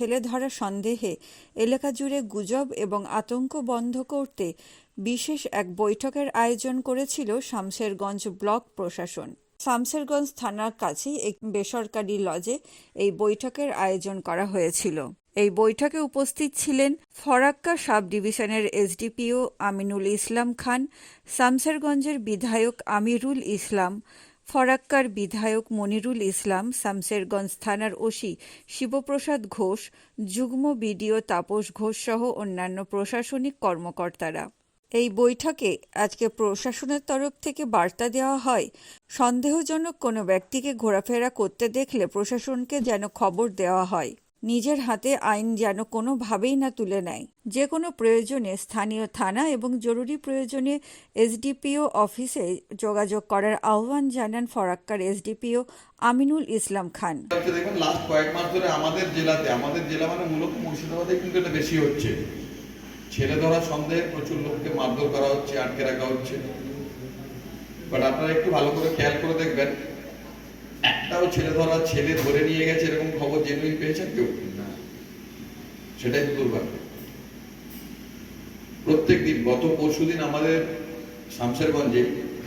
ছেলে ধরা সন্দেহে এলাকা জুড়ে গুজব এবং আতঙ্ক বন্ধ করতে বিশেষ এক বৈঠকের আয়োজন করেছিল শামশেরগঞ্জ ব্লক প্রশাসন। শামশেরগঞ্জ থানার কাছেই এক বেসরকারি লজে এই বৈঠকের আয়োজন করা হয়েছিল। এই বৈঠকে উপস্থিত ছিলেন ফরাক্কা সাব ডিভিশনের এসডিপিও আমিনুল ইসলাম খান, শামশেরগঞ্জের বিধায়ক আমিরুল ইসলাম ফরাক্কার বিধায়ক মনিরুল ইসলাম শামশেরগঞ্জ থানার ওসি শিবপ্রসাদ ঘোষ, যুগ্ম বিডিও তাপস ঘোষ সহ অন্যান্য প্রশাসনিক কর্মকর্তারা। এই বৈঠকে আজকে প্রশাসনের তরফ থেকে বার্তা দেওয়া হয়, সন্দেহজনক কোনো ব্যক্তিকে ঘোরাফেরা করতে দেখলে প্রশাসনকে যেন খবর দেওয়া হয়। নিজের হাতে আইন যেন কোনোভাবেই না তুলে নেয়। যে কোনো প্রয়োজনে স্থানীয় থানা এবং জরুরি প্রয়োজনে এসডিপিও অফিসে যোগাযোগ করার আহ্বান জানান ফরাক্কার এসডিপিও আমিনুল ইসলাম খান। দেখুন লাস্ট কয়েক মাস ধরে আমাদের জেলাতে, আমাদের জেলা মানে মূলত মুর্শিদাবাদে কিন্তু এটা বেশি হচ্ছে। ছেলে ধরা সন্দেহে প্রচুর লোককে মারধর করা হচ্ছে, আটকে রাখা হচ্ছে। বাট আপনারা একটু ভালো করে খেয়াল করে দেখবেন একটাও ছেলে ধরা, ছেলে ধরে নিয়ে গেছে, এরকম খবর জেনুইন পেয়েছেন কেউ? সেটাই তো দুর্ভাগ্য। প্রত্যেক দিন গত পরশু দিন আমাদের শামশেরগঞ্জে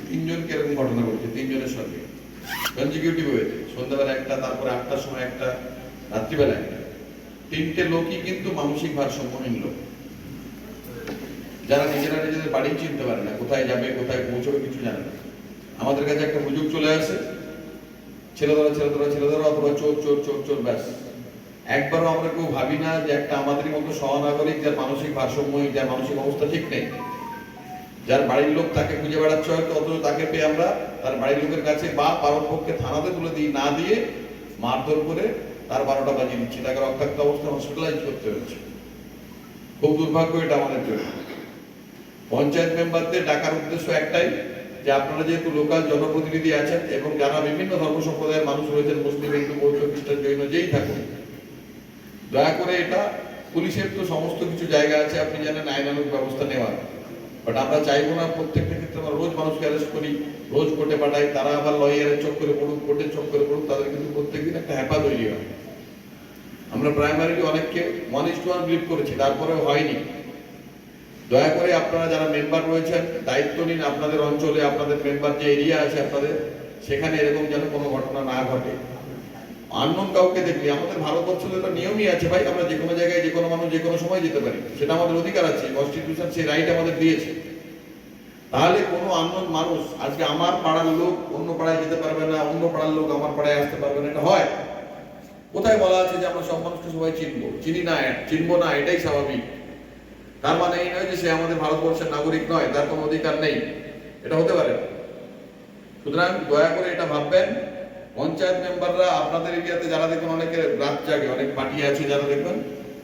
তিনজনকে এরকম ঘটনা ঘটছে, তিনজনের সঙ্গে। কনজিকিউটিভ হয়েছে। সন্ধ্যাবেলা একটা, তারপরে আটটার সময় একটা, রাত্রিবেলা একটা। তিনটে লোকই কিন্তু মানসিক ভারসাম্যহীন লোক। যারা নিজেরা নিজেদের বাড়ি চিনতে পারে না, কোথায় যাবে, কোথায় পৌঁছবে কিছু জানে না। আমাদের কাছে একটা হুজুগ চলে আসে ছেলে ধরা ছেলে ধরা ছেলে ধরা, অথবা চোর চোর চোর চোর, ব্যাস। একবারও আমরা কেউ ভাবি না যে একটা আমাদের মতো সহনাগরিক যার মানসিক ভারসাম্যহীন যার মানসিক অবস্থা ঠিক নেই। যার বাড়ির লোক তাকে খুঁজে বেড়াচ্ছে হয়তো, অথচ তাকে পেয়ে আমরা তার বাড়ির লোকের কাছে বা পারণ পক্ষে থানাতে তুলে দিই, না দিয়ে মারধর করে তার বারোটা বাজিয়ে দিচ্ছি। তাকে রক্তাক্ত অবস্থায় হসপিটালাইজ করতে হয়েছে। খুব দুর্ভাগ্য এটা আমাদের জন্য। পঞ্চায়েত মেম্বারদের ডাকার উদ্দেশ্য একটাই যে আপনারা যেহেতু লোকাল জনপ্রতিনিধি আছেন এবং যারা বিভিন্ন ধর্ম সম্প্রদায়ের মানুষ রয়েছেন, মুসলিম, হিন্দু, বৌদ্ধ, খ্রিস্টান, জৈন, যেই থাকুন, দয়া করে এটা পুলিশের তো সমস্ত কিছু জায়গা আছে, আপনি জানেন আইনানুক ব্যবস্থা নেওয়ার। বাট আমরা চাইব না প্রত্যেকটা ক্ষেত্রে আমরা রোজ মানুষকে অ্যারেস্ট করি, রোজ কোর্টে পাঠাই, তারা আবার লয়ারের চক্করে পড়ুক কোর্টের চক্করে পড়ুক, তাদের কিন্তু প্রত্যেকদিন একটা হ্যাপা তৈরি হয়। আমরা প্রাইমারিলি অনেককে one is to one believe করেছি, তারপরেও হয়নি। দয়া করে আপনারা যারা মেম্বার রয়েছেন, দায়িত্ব নিন আপনাদের অঞ্চলে, আপনাদের মেম্বার যে এরিয়া আছে আপনাদের, সেখানে এরকম যেন কোনো ঘটনা না ঘটে। আননোন কাউকে দেখলে, আমাদের ভারতবর্ষে তো নিয়মই আছে ভাই, আমরা যে কোনো জায়গায়, যে কোনো মানুষ যে কোনো সময় যেতে পারি। সেটা আমাদের অধিকার আছে কনস্টিটিউশন সেই রাইট আমাদের দিয়েছে। তাহলে কোনো আননোন মানুষ, আজকে আমার পাড়ার লোক অন্য পাড়ায় যেতে পারবে না, অন্য পাড়ার লোক আমার পাড়ায় আসতে পারবে না, এটা হয়। কোথায় বলা আছে যে আমরা সব মানুষকে সবাই চিনবো? চিনি না, চিনবো না, এটাই স্বাভাবিক। তার মানে এই নয় যে সে আমাদের ভারতবর্ষের নাগরিক নয়, তার কোনো অধিকার নেই। এটা হতে পারে। সুতরাং দয়া করে এটা ভাববেন। পঞ্চায়েত মেম্বাররা আপনাদের এরিয়াতে যারা দেখবেন, অনেকে রাত জাগে, অনেক পার্টি আছে যারা দেখবেন,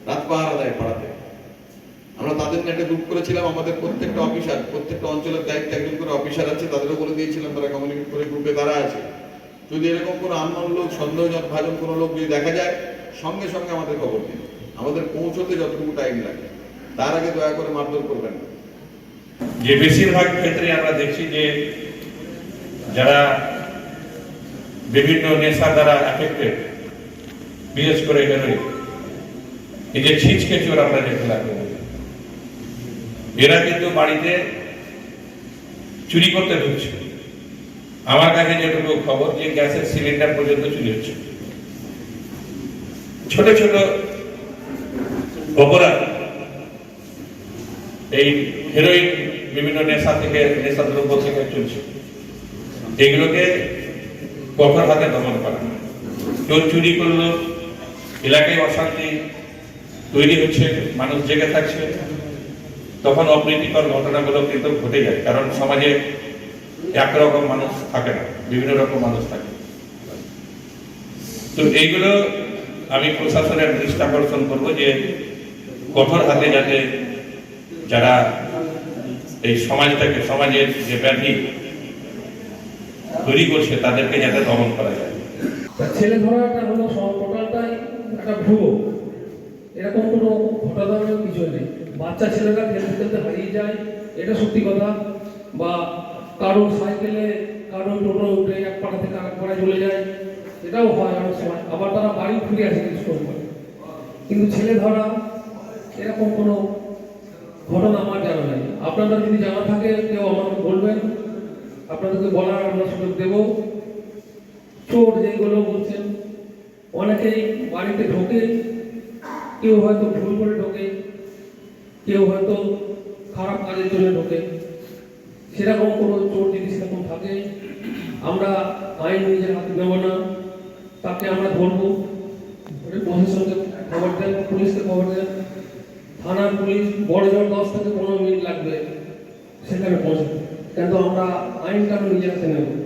রাত পাহারা দেয় পাড়াতে। আমরা তাদের নেটে গ্রুপ করেছিলাম আমাদের প্রত্যেকটা অফিসার, প্রত্যেকটা অঞ্চলের দায়িত্ব একজন করে অফিসার আছে, তাদেরও বলে দিয়েছিলাম তারা কমিউনিকেট করে গ্রুপে তারা আছে। যদি এরকম কোনো আননোন লোক, সন্দেহজনক ভাজন কোনো লোক যদি দেখা যায়, সঙ্গে সঙ্গে আমাদের খবর দিন। আমাদের পৌঁছতে যতটুকু টাইম লাগে। তার আগে দয়া করে মারধর করবেন। যে বেশিরভাগ ক্ষেত্রে আমরা দেখছি যে যারা বিভিন্ন নেশা দ্বারা অ্যাফেক্টেড বিশেষ করে হেরোইন এই যে ছিচকে চোর আমরা খেলাকে বলি এরা কিন্তু বাড়িতে চুরি করতে ঢুকছে। আমার কাছে যেটুকু খবর যে গ্যাসের সিলিন্ডার পর্যন্ত চুরি হচ্ছে। ছোট ছোট অপরাধ এই হেরোইন বিভিন্ন নেশা থেকে, নেশা দ্রব্য থেকে চলছে। এগুলোকে কঠোর হাতে দমন করা। কেউ চুরি করল, এলাকায় অশান্তি তৈরি হচ্ছে, মানুষ জেগে থাকছে। তখন অপ্রীতিকর ঘটনাগুলো কিন্তু ঘটে যায়, কারণ সমাজে একরকম মানুষ থাকে না, বিভিন্ন রকম মানুষ থাকে। তো এইগুলো আমি প্রশাসনের দৃষ্টি আকর্ষণ করব যে কঠোর হাতে যাতে যারা এই সমাজটাকে, সমাজের যে ব্যাধি তৈরি করছে, তাদেরকে যাতে দমন করা যায়। ছেলে ধরাটা হলো টোটালটাই একটা ভুয়ো। এরকম কোনো ঘটনার কিছু নেই। বাচ্চা ছেলেরা খেলতে খেলতে হারিয়ে যায়, এটা সত্যি কথা। বা কারও সাইকেলে কারও টোটো উঠে এক পাড়া থেকে আরেক পাড়ায় চলে যায়, এটাও হয় অনেক সময়। আবার তারা বাড়ি ফিরে আসে কিছু কিন্তু ছেলে ধরা এরকম কোনো ঘটনা আমার জানা নেই। আপনাদের যদি জানা থাকে, কেউ আমাকে বলবেন। আপনাদেরকে বলার আমরা সুযোগ দেব। চোর যেগুলো বলছেন, অনেকেই বাড়িতে ঢোকে। কেউ হয়তো ভুল করে ঢোকে। কেউ হয়তো খারাপ কাজের জন্য ঢোকে। সেরকম কোনো চোর যদি সেরকম থাকে, আমরা আইন নিজের হাতে নেব না। তাকে আমরা ধরবো। প্রশাসনকে খবর দেন, পুলিশকে খবর দেন। থানার পুলিশ বড় জোর দশ থেকে পনেরো মিনিট লাগবে সেখানে পৌঁছাতে। কিন্তু আমরা আইনটা নিজের হাতে নেব।